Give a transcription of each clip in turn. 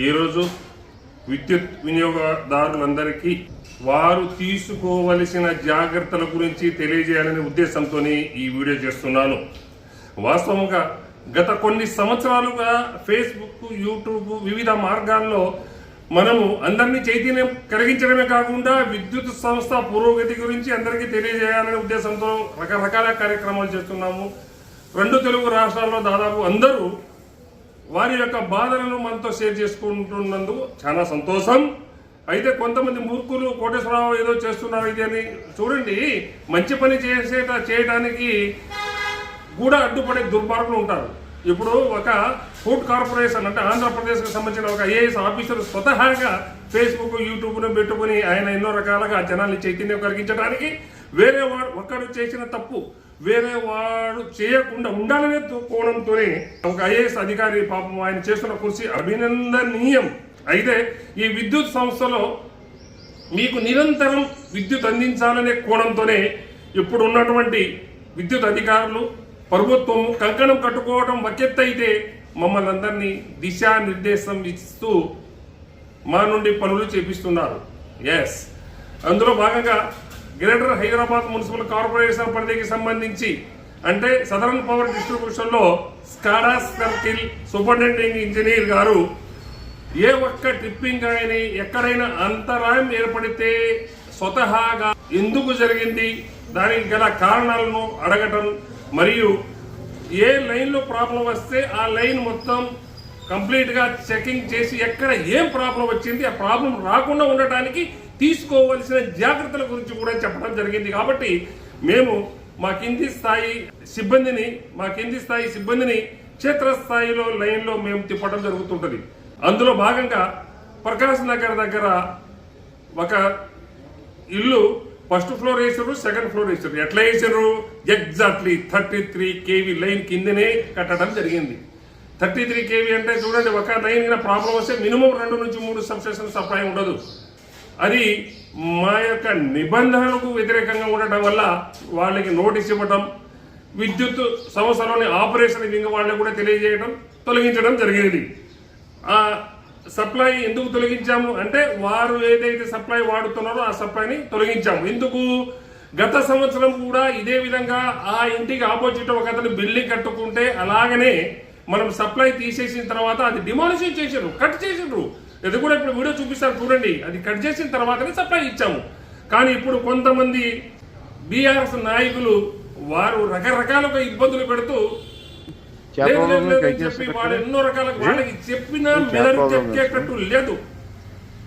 ఈరోజు విద్యుత్ వినియోగదారులందరికీ వారు తీసుకోవలసిన జాగ్రత్తల గురించి తెలియజేయాలనే ఉద్దేశంతో ఈ వీడియో చేస్తున్నాను. వాస్తవంగా గత కొన్ని సంవత్సరాలుగా ఫేస్బుక్ యూట్యూబ్ వివిధ మార్గాల్లో మనము అందరినీ చైతన్యం కలిగించడమే కాకుండా విద్యుత్ సంస్థ పురోగతి గురించి అందరికీ తెలియజేయాలనే ఉద్దేశంతో రకరకాల కార్యక్రమాలు చేస్తున్నాము. రెండు తెలుగు రాష్ట్రాల్లో దాదాపు అందరూ వారి యొక్క బాధలను మనతో షేర్ చేసుకుంటున్నందుకు చాలా సంతోషం. అయితే కొంతమంది మూర్ఖులు కోటేశ్వరరావు ఏదో చేస్తున్నారు ఇది అని చూడండి. మంచి పని చేసేట చేయడానికి కూడా అడ్డుపడే దుర్మార్గులు ఉంటారు. ఇప్పుడు ఒక ఫుడ్ కార్పొరేషన్ అంటే ఆంధ్రప్రదేశ్కి సంబంధించిన ఒక ఐఏఎస్ ఆఫీసర్ స్వతహాగా ఫేస్బుక్ యూట్యూబ్ను పెట్టుకుని ఆయన ఎన్నో రకాలుగా జనాన్ని చైతన్యం కలిగించడానికి వేరే వాడు ఒక్కడు చేసిన తప్పు వేరే వాడు చేయకుండా ఉండాలనే తో- కోణంతోనే ఒక ఐఏఎస్ అధికారి పాపం ఆయన చేస్తున్న కృషి అభినందనీయం. అయితే ఈ విద్యుత్ సంస్థలో మీకు నిరంతరం విద్యుత్ అందించాలనే కోణంతోనే ఇప్పుడు ఉన్నటువంటి విద్యుత్ అధికారులు ప్రభుత్వం కంకణం కట్టుకోవడం అయితే మమ్మల్ని అందరినీ దిశానిర్దేశం ఇస్తూ మా నుండి పనులు చేపిస్తున్నారు. ఎస్ అందులో భాగంగా గ్రేటర్ హైదరాబాద్ మున్సిపల్ కార్పొరేషన్ పరిధికి సంబంధించి అంటే సదరన్ పవర్ డిస్ట్రిబ్యూషన్లో స్కాడా సర్కిల్ సూపరింటెండెంట్ ఇంజనీర్ గారు ఏ ఒక్క ట్రిప్పింగ్ కానీ ఎక్కడైనా అంతరాయం ఏర్పడితే స్వతహాగా ఎందుకు జరిగింది దానికి గల కారణాలను అడగటం మరియు ఏ లైన్లో ప్రాబ్లం వస్తే ఆ లైన్ మొత్తం కంప్లీట్గా చెకింగ్ చేసి ఎక్కడ ఏం ప్రాబ్లం వచ్చింది ఆ ప్రాబ్లం రాకుండా ఉండటానికి తీసుకోవలసిన జాగ్రత్తల గురించి కూడా చెప్పడం జరిగింది. కాబట్టి మేము మా కింది స్థాయి సిబ్బందిని మా కింది స్థాయి సిబ్బందిని క్షేత్రస్థాయిలో లైన్లో మేము తిప్పడం జరుగుతుంటుంది. అందులో భాగంగా ప్రకాశ్ నగర్ దగ్గర ఒక ఇల్లు ఫస్ట్ ఫ్లోర్ వేసారు సెకండ్ ఫ్లోర్ వేసారు ఎట్లా వేసారు exactly thirty three KV line కిందనే కట్టడం జరిగింది. థర్టీ త్రీ కేవీ అంటే చూడండి ఒక లైన్ ప్రాబ్లం వస్తే మినిమం రెండు నుంచి మూడు సబ్స్టేషన్ సప్లై ఉండదు. అది మా యొక్క నిబంధనలకు వ్యతిరేకంగా ఉండటం వల్ల వాళ్ళకి నోటీస్ ఇవ్వటం విద్యుత్ సంవత్సరంలోని ఆపరేషన్ ఇంక వాళ్ళకి కూడా తెలియజేయడం తొలగించడం జరిగింది. ఆ సప్లై ఎందుకు తొలగించాము అంటే వారు ఏదైతే సప్లై వాడుతున్నారో ఆ సప్లైని తొలగించాము. ఎందుకు గత సంవత్సరం కూడా ఇదే విధంగా ఆ ఇంటికి ఆపోజిట్ ఒక అతను బిల్డింగ్ కట్టుకుంటే అలాగనే మనం సప్లై తీసేసిన తర్వాత అది డిమాలిషన్ చేసారు కట్ చేసిండ్రు ఇది కూడా ఇప్పుడు వీడియో చూపిస్తారు చూడండి. అది కట్ చేసిన తర్వాతనే సప్లై ఇచ్చాము. కానీ ఇప్పుడు కొంతమంది బీఆర్ఎస్ నాయకులు వారు రకరకాలుగా ఇబ్బందులు పెడుతూ చెప్పి వాళ్ళు ఎన్నో రకాల వాళ్ళకి చెప్పినా మెదడు చెప్పేటట్టు లేదు.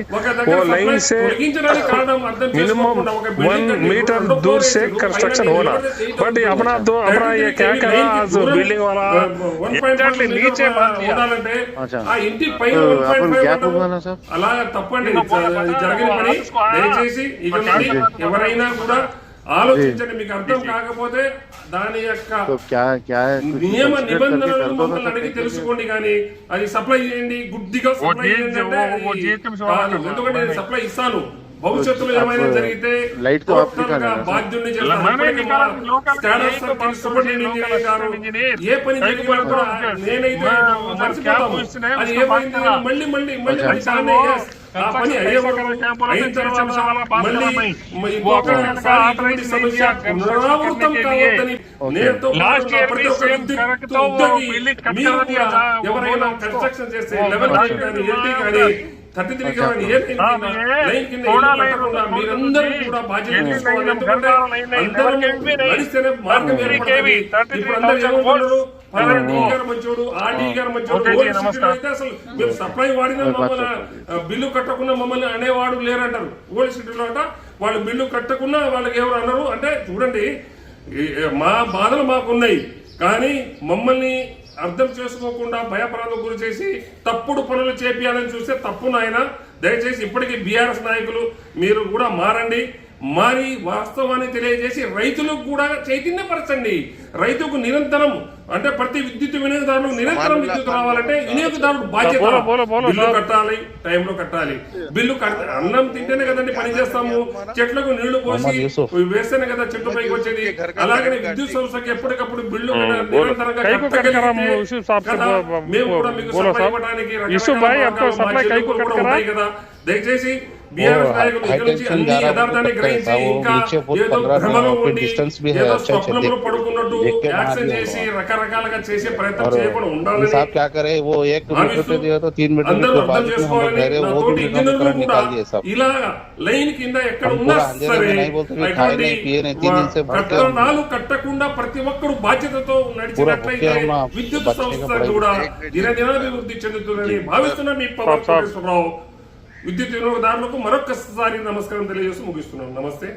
చేసినా కూడా Exactly, ఒక దగ్గర वो supply line से తొలగించడానికి కారణం అర్థం मिनिमम చేసుకోకుండా ఒక building वन కట్టి मीटर రెండో दूर floor से వేసారు, कंस्ट्रक्शन పైన होना నిలబడి చేయటం बट ये अपना दो अपना ये क्या థర్టీ करा త్రీ जो దూరం, बिल्डिंग वाला ఆ, 1.1 एग्जैक्टली మీటర్ नीचे बांध दिया ఉండాలంటే अच्छा। ఆ ఇంటి పైన तो 1.5 अपन क्या ఉండదు. बोलना साहब? అలా తప్పండి ఇది జరిగిన పని దయచేసి ఇక నుండి ఎవరైనా కూడా ఆలోచించండి మీకు అర్థం కాకపోతే దాని యొక్క నియమ నిబంధనలు మమ్మల్ని అడిగి తెలుసుకోండి కానీ అది సప్లై చేయండి గుడ్డిగా సప్లై చేయండి ఎందుకంటే సప్లై ఇస్తాను. భవిష్యత్తులో ఏమైనా జరిగితే బాధ్యుడిని ఏ నేనైతే మళ్ళీ మళ్ళీ మళ్ళీ ఆ పని అయిన తర్వాత మళ్ళీ ఒకసారి సమస్య పునరావృతం కావద్దని నేరుతో ప్రతి ఒక్క ఉద్యోగి ఎవరైనా కన్స్ట్రక్షన్ చేస్తే లెవెల్ కానీ ఎల్టీ కానీ థర్టీ త్రీ కానీ ఏ లైన్ కింద పెట్టకుండా మీరందరూ కూడా బాధ్యత తీసుకోవాలి. ఎందుకంటే అందరూ నడిస్తేనే మార్గం ఏర్పడాలి ఇప్పుడు అందరూ ఏమనుకుంటున్నారు ఆ అయితే అసలు సప్లై వాడినా మమ్మల్ని బిల్లు కట్టకుండా మమ్మల్ని అనేవాడు లేరంటారు. ఓల్డ్ తర్వాత వాళ్ళు బిల్లు కట్టకుండా వాళ్ళకి ఎవరు అన్నారు? అంటే చూడండి మా బాధలు మాకున్నాయి. కానీ మమ్మల్ని అర్థం చేసుకోకుండా భయప్రాంతం గురి చేసి తప్పుడు పనులు చేపియాలని చూస్తే తప్పు నాయన. దయచేసి ఇప్పటికీ బీఆర్ఎస్ నాయకులు మీరు కూడా మారండి. మరి వాస్తవాన్ని తెలియజేసి రైతులకు కూడా చైతన్యపరచండి. రైతుకు నిరంతరం అంటే ప్రతి విద్యుత్ వినియోగదారులు నిరంతరం విద్యుత్ రావాలంటే వినియోగదారుడు బాధ్యత. బిల్లు కట్టాలి టైంలో కట్టాలి. బిల్లు అన్నం తింటేనే కదండి పని చేస్తాము. చెట్లకు నీళ్ళు పోసి వేస్తేనే కదా చెట్టు పైకి వచ్చేది. అలాగే విద్యుత్ సంస్థకి ఎప్పటికప్పుడు బిల్లు నిరంతరంగా మేము కూడా కదా. దయచేసి బీఆర్ఎస్ वो నాయకులు हाई ఇక్కడ నుంచి टेंशन అన్ని जा रहा है, యథార్థాన్ని वो గ్రహించి वो ఇంకా नीचे बहुत ఏదో 15 భ్రమలో फीट ఉండి distance भी है, ఏదో अच्छा अच्छा స్వప్నంలో देख- పడుకున్నట్టు देख के मार యాక్షన్ दिया చేసి वो। రకరకాలుగా చేసే ప్రయత్నం और చేయకుండా ఉండాలని साहब क्या करे वो एक मीटर భావిస్తూ पे दिया तो तीन मीटर అందరూ के అర్థం बाद में हम लोग చేసుకోవాలని कह रहे నా वो తోటి भी मीटर ఇంజనీర్లు करंट కూడా निकाल दिए सब ఇలా లైన్ కింద ఎక్కడ हम ఉన్నా पूरा अंधेरे సరే में नहीं बोलते भी खाए అటువంటి नहीं पिए नहीं तीन दिन से भूखे हम కట్టడాలు కట్టకుండా ప్రతి ఒక్కరు బాధ్యతతో నడిచినట్లయితే భూకే ఉన్న విద్యుత్ బచ్చగా సంస్థ పడేది. కూడా దినదినాభివృద్ధి చెందుతుందని భావిస్తున్న మీ పవన్ సాబ్ సాబ్. కోటేశ్వరరావు విద్యుత్ వినియోగదారులకు మరొకసారి నమస్కారం తెలియజేస్తూ ముగిస్తున్నాను. నమస్తే.